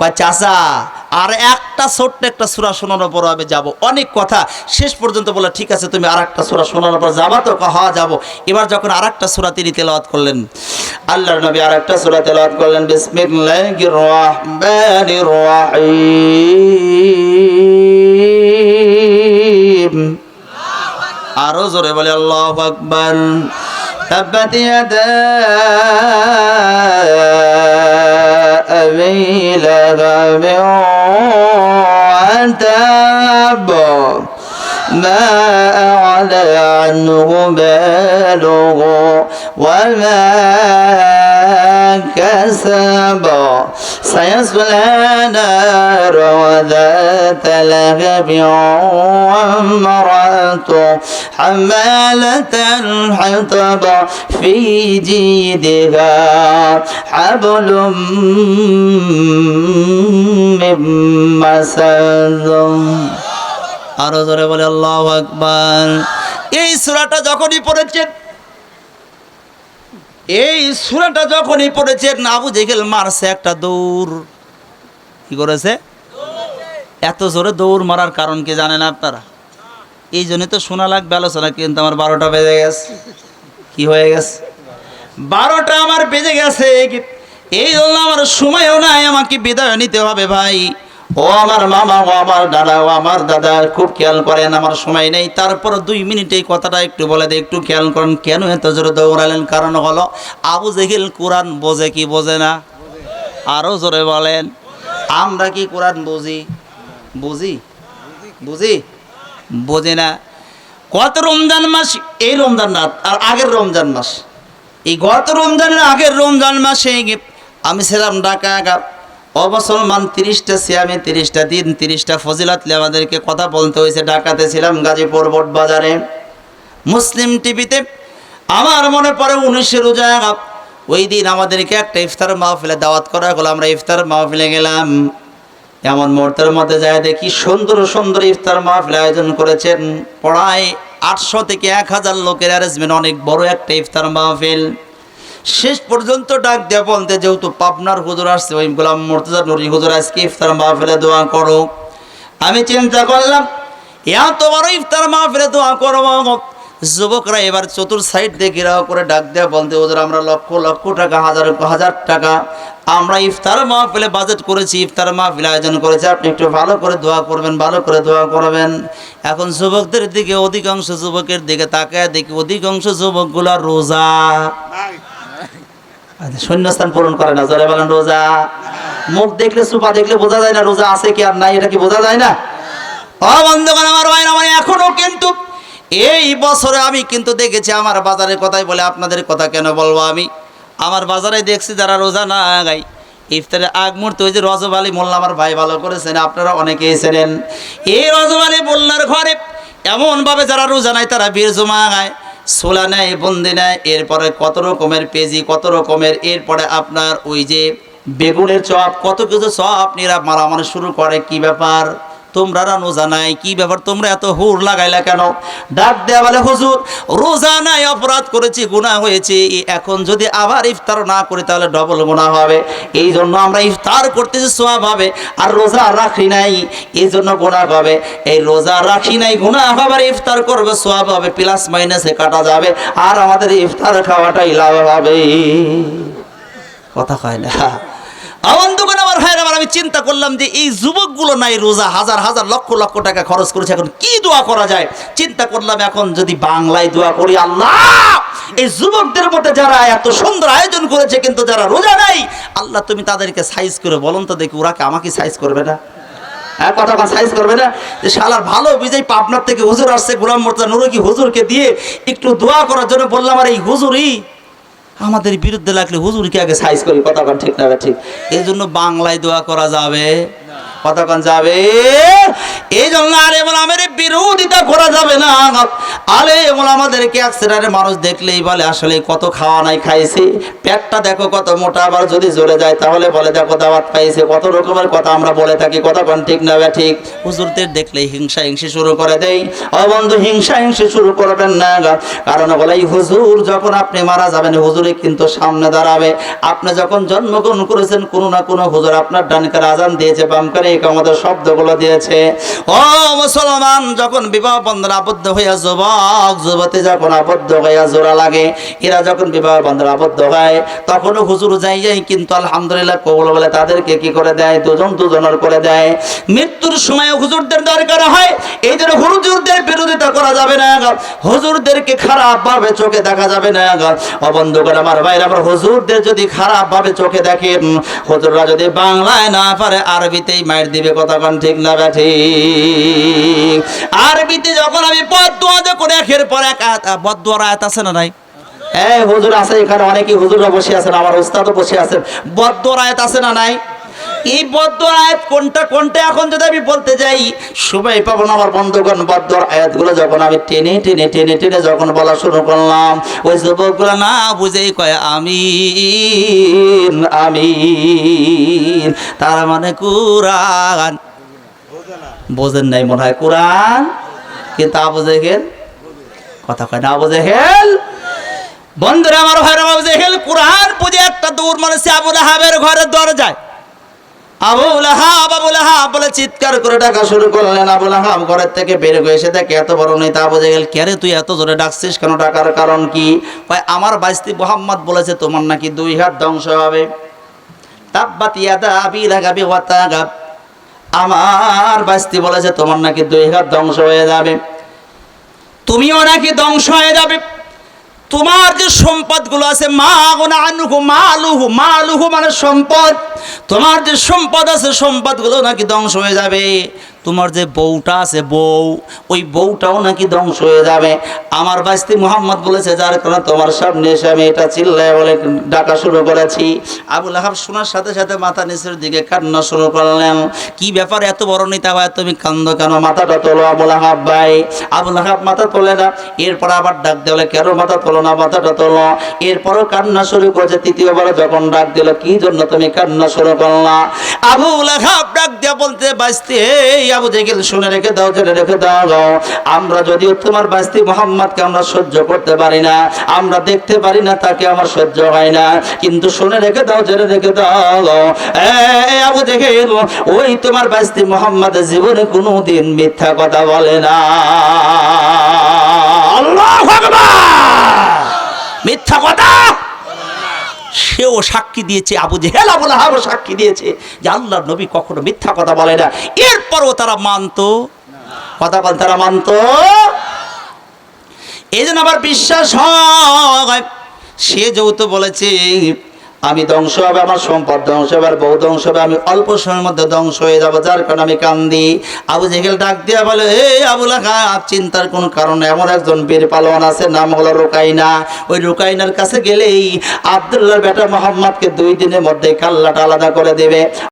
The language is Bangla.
কয়, চাচা, আর একটা ছোট্ট একটা সুরা শোনানোর পর আমি যাব। অনেক কথা শেষ পর্যন্ত বলে, ঠিক আছে, তুমি আর একটা সুরা শোনানোর পর যাবা তো হওয়া যাব। এবার যখন আর একটা সুরা তিনি তেলাওয়াত করলেন আল্লাহ নবী আর একটা সুরা তেলাওয়াত করলেন, বিসমিল্লাহির রহমানির রহিম। আরও জোরে বলে, আল্লাহু আকবার। أبي لهب وتب ما أعلى عنه ماله وما كسب. سيصلى نار وذات لهب وامرأته حمالة الحطب في جيدها حبل من مسد আরো জোরে বলে আল্লাহ আকবার এই সূরাটা যখনই পড়েছেন এই সূরাটা যখনই পড়েছেন আবু জেহেল মারছে একটা দৌড় কি করেছে এত জোরে দৌড় মারার কারণ কি জানেন আপনারা? এই জন্য তো শোনা লাগবে আলোচনা, কিন্তু আমার বারোটা বেজে গেছে। কি হয়ে গেছে? বারোটা আমার বেজে গেছে। এই জন্য আমার সময়ও নাই, আমাকে বিদায় নিতে হবে ভাই। ও আমার মামা, ও আমার দাদা, ও আমার দাদা, খুব খেয়াল করেন, আমার সময় নেই। তারপর দুই মিনিটে এই কথাটা একটু বলে দেয় একটু খেয়াল করেন, কেন এত জোরে দৌড়ালেন? কারণ হলো, আবু জেহিল কোরআন বোঝে কি বোঝে না? আরও জোরে বলেন, আমরা কি কোরআন বুঝি? বুঝি? বুঝি? বোঝে না। কত রমজান মাস, এই রমজান না, আর আগের রমজান মাস। এই গত রমজানের আগের রমজান মাসে আমি ছিলাম ঢাকা অবসলমান তিরিশটা সিয়ামে, তিরিশটা দিন, তিরিশটা ফজিলাতলে আমাদেরকে কথা বলতে হয়েছে। ঢাকাতে ছিলাম গাজীপুর বোট বাজারে। মুসলিম টিভিতে আমার মনে পড়ে উনিশে রোজা ওই দিন আমাদেরকে একটা ইফতার মাহফিলে দাওয়াত করা হলো। আমরা ইফতার মাহফিলে গেলাম। এমন মুহূর্তের মধ্যে যায় দেখি সুন্দর সুন্দর ইফতার মাহফিল আয়োজন করেছেন। পড়ায় আটশো থেকে এক হাজার লোকের অ্যারেঞ্জমেন্ট অনেক বড় একটা ইফতার মাহফিল। শেষ পর্যন্ত ডাক দেওয়া বলতে যেহেতু পাবনার হুজুর আসছে, ওই গোলাম মুর্তজা নুরি হুজুর আজকে ইফতার মাহফিলে দোয়া করো। আমি চিন্তা করলাম, এত বড় ইফতার মাহফিলে দোয়া করব যুবকরা এবার চতুর সাইড দিয়ে ঘেরাও করে ডাক দেওয়া বলতে ওদের আমরা লক্ষ লক্ষ টাকা, হাজার হাজার টাকা আমরা ইফতার মাহফিলে বাজেট করেছি, ইফতার মাহফিল আয়োজন করেছি। আপনি একটু ভালো করে দোয়া করবেন, ভালো করে দোয়া করবেন। এখন যুবকদের দিকে, অধিকাংশ যুবকের দিকে তাকায় দেখি অধিকাংশ যুবকগুলা রোজা। শূন্যস্থান পূরণ করে না জলে বলেন রোজা। মুখ দেখলে, সুপা দেখলে বোঝা যায় না রোজা আছে কি আর নাই, এটা কি বোঝা যায় না? ও আমার ভাই আমার এখনও কিন্তু এই বছরে আমি কিন্তু দেখেছি, আমার বাজারের কথাই বলে আপনাদের কথা কেন বলব আমি? আমার বাজারে দেখছি যারা রোজা না গাই ইফতারে আগ মুহূর্তে ওই যে রজব আলী মোল্লা আমার ভাই ভালো করেছেন, আপনারা অনেকেই ছিলেন এই রজব আলী মোল্লার ঘরে এমনভাবে যারা রোজা নাই তারা বীর জমা গায়, সোলা নেয়, বন্দি নেয়, এরপরে কত রকমের পেজি, কত রকমের, এরপরে আপনার ওই যে বেগুনের চপ, কত কিছু চপ নিরা মারামারি শুরু করে, কি ব্যাপার? তোমরা রোজা নাই কি ব্যাপার? তোমরা এত হুর লাগাইলা কেন? ডাক দেয়া বলে, হুজুর, রোজা নাই, অপরাধ করেছি, গুনাহ হয়েছে। এখন যদি আবার ইফতার না করি, তাহলে ডবল গুনাহ হবে। এই জন্য আমরা ইফতার করতেছি সোয়াব হবে, আর রোজা রাখি নাই এই জন্য গুনাহ হবে। এই রোজা রাখি নাই, গুনাহ হবে আর ইফতার করবে, সোয়াব হবে প্লাস মাইনাসে কাটা যাবে, আর আমাদের ইফতার খাওয়াটাই লাভ হবে। কথা কয় না। আমার দোকান আমার ভাইয়ের আমার, আমি চিন্তা করলাম যে এই যুবকগুলো নাই রোজা, হাজার হাজার লক্ষ লক্ষ টাকা খরচ করেছে, এখন কি দোয়া করা যায়? চিন্তা করলাম এখন যদি বাংলায় দোয়া করি, আল্লাহ! এই যুবকদের মধ্যে যারা এত সুন্দর আয়োজন করেছে, কিন্তু যারা রোজা নাই, আল্লাহ তুমি তাদেরকে সাইজ করে বলুন তো দেখি, ওরা আমাকে সাইজ করবে না? হ্যাঁ কথা সাইজ করবে না? যে শালার ভালো বিজয় পাবনার থেকে হুজুর আসছে, গোলাম মোর্তা নুরকি হুজুরকে দিয়ে একটু দোয়া করার জন্য বললাম, আর এই হুজুরই আমাদের বিরুদ্ধে লাগলে হুজুরকে আগে সাইজ করি পতাকা ঠিক না ঠিক? এই জন্য বাংলায় দোয়া করা যাবে। পতাকা যাবে? এই জন্য আরে বলে, আমার বিরোধিতা করা যাবে না। আলে আমাদেরকে অ্যাক্সিডেন্টে মানুষ দেখলেই বলে, আসলে কত খাওয়া নাই খাইছি। পেটটা দেখো কত মোটা, আবার যদি জ্বলে যায় তাহলে বলে, দেখো দাওয়াত পাইছে। কত রকমের কথা আমরা বলে থাকি, কথা কোন ঠিক না ঠিক? হুজুরদের দেখলেই হিংসা হিংসি শুরু করে দেই। ও বন্ধু, হিংসা হিংসি শুরু করবেন না কারণ বলে হুজুর যখন আপনি মারা যাবেন, হুজুরে কিন্তু সামনে দাঁড়াবে। আপনি যখন জন্মগ্রহণ করেছেন, কোনো না কোনো হুজুর আপনার ডানকার আজান দিয়েছে, বামকারে আমাদের শব্দগুলো দিয়েছে। ও মুসলমান, যখন বিবাহ বন্ধন আবদ্ধ হইয়া যুবক, যুবতী যখন আবদ্ধ হইয়া জোড়া লাগে, এরা যখন বিবাহ বন্ধন আবদ্ধ হয়, তখনও হুজুর যাই যাই কিন্তু আলহামদুলিল্লাহ কবল বলে তাদেরকে কি করে দেয়? দুজন দুজনের করে দেয়। মৃত্যুর সময় হুজুরদের দরকার হয় এই জন্য হুজুরদের বিরোধিতা করা যাবে না হুজুরদেরকে খারাপ ভাবে চোখে দেখা যাবে না অবন্ধ করে আমার ভাইরা, আমার হুজুরদের যদি খারাপ ভাবে চোখে দেখেন, হুজুররা যদি বাংলায় না পারে, আরবিতেই মায়ের দিবে, কথা কন ঠিক না বা ঠিক? আরবিতে যখন আমি বদুয়া করে একের পর এক বদুয়ার আয়াত আছে না নাই? হ্যাঁ হুজুর আছে এখানে অনেকেই হুজুররা বসে আছেন আমার ওস্তাদও বসে আছেন। বদুয়ার আয়াত আছে না নাই? এই বদ্দর আয়াত কোনটা কোনটা? এখন যদি আমি বলতে যাই সময় পাবো না আমার বন্ধুগণ বদ্দর আয়াতগুলো যখন আমি টেনে টেনে টেনে টেনে যখন বলা শুরু করলাম ওই যুবকগুলো না বুঝেই কয় আমি আমি তার মানে কুরআন। বোঝেন নাই মনে হয় কোরআন? কিন্তু আবু জেহেল কথা কয় না, আবু জেহেল? বন্ধুরা, আমার ভাইরা, আবু জেহেল, কোরআন বুঝে একটা দূর মানুষ আবু লাহাবের ঘরের দরজায়। আবুল আহাব আবুল আহাব বলে চিৎকার করে ডাকা শুরু করলেন। আবুল আহাব ঘরের থেকে বের হয়ে এসে দেখে, এত বড় নেই তা বুঝে গেল কে রে তুই? এত জোরে ডাকছিস কেন? ডাকার কারণ কি? ভাই আমার বাইস্তি মোহাম্মদ বলেছে, তোমার নাকি দুই হাত ধ্বংস হবে। আমার বাইস্তি বলেছে, তোমার নাকি দুই হাত ধ্বংস হয়ে যাবে। তুমিও নাকি ধ্বংস হয়ে যাবে। তোমার যে সম্পদগুলো আছে মা গোনা আনুহু, মালুহু মালুহু মানে সম্পদ। তোমার যে সম্পদ আছে, সম্পদগুলো নাকি ধ্বংস হয়ে যাবে। তোমার যে বউটা আছে, বউ, ওই বউটাও নাকি ধ্বংস হয়ে যাবে। আমার বাস্তি মোহাম্মদ বলেছে, যার কারণে তোমার সামনে এসে আমি এটা চিল্লায় বলে ডাকা শুরু করেছি। আবুল আহাব শোনার সাথে সাথে মাথা নিচের দিকে কান্না শুরু করলেন। কি ব্যাপার এত বড় নেতা ভাই, তুমি কান্দ কেন? মাথাটা তোলো আবুল আহাব ভাই। আবুল আহাব মাথা তোলে না। এরপর আবার ডাক দিলে কেন মাথা তোলো না? মাথাটা তোলো। এরপরও কান্না শুরু করেছে। তৃতীয়বার যখন ডাক দিল, কি জন্য তুমি কান্না শুরু করলা? আবুল আহাব ডাক দিয়া বলতে বাঁচতে এই আবু জেগেল শুনে রেখে দাও, জেনে রেখে দাও আমরা যদিও তোমার বাস্তি মোহাম্মদকে আমরা সহ্য করতে পারি না, আমরা দেখতে পারি না, তাকে আমার সহ্য হয় না। কিন্তু শুনে রেখে দাও, জেনে রেখে দাও আবু জেগেল ওই তোমার বাস্তি মোহাম্মদ জীবনে কোনো দিন মিথ্যা কথা বলে না। আল্লাহ মিথ্যা কথা! সেও সাক্ষী দিয়েছে, আবু জেহেল আবুল আহাবও সাক্ষী দিয়েছে যে আল্লাহর নবী কখনো মিথ্যা কথা বলে না। এরপরও তারা মানত। কথা বল, তারা মানত। এই জন্য আবার বিশ্বাস হয়, সে যেহেতু বলেছে আমি ধ্বংস হবে, আমার সম্পদ ধ্বংস হবে, আর বহু ধ্বংস হবে, আমি অল্প সময়ের মধ্যে ধ্বংস হয়ে যাব, যার কারণে আমি কান্দি। আবু জেগেল ডাক দিয়া বলে এই আবুল আপ চিন্তার কোনো কারণ এমন একজন বীর পালোয়ান আছে, নাম হলো রোকাইনা। ওই রোকাইনার কাছে গেলেই আবদুল্লাহর বেটা মোহাম্মদকে দুই দিনের মধ্যে কাল্লাটা আলাদা করে দেবে।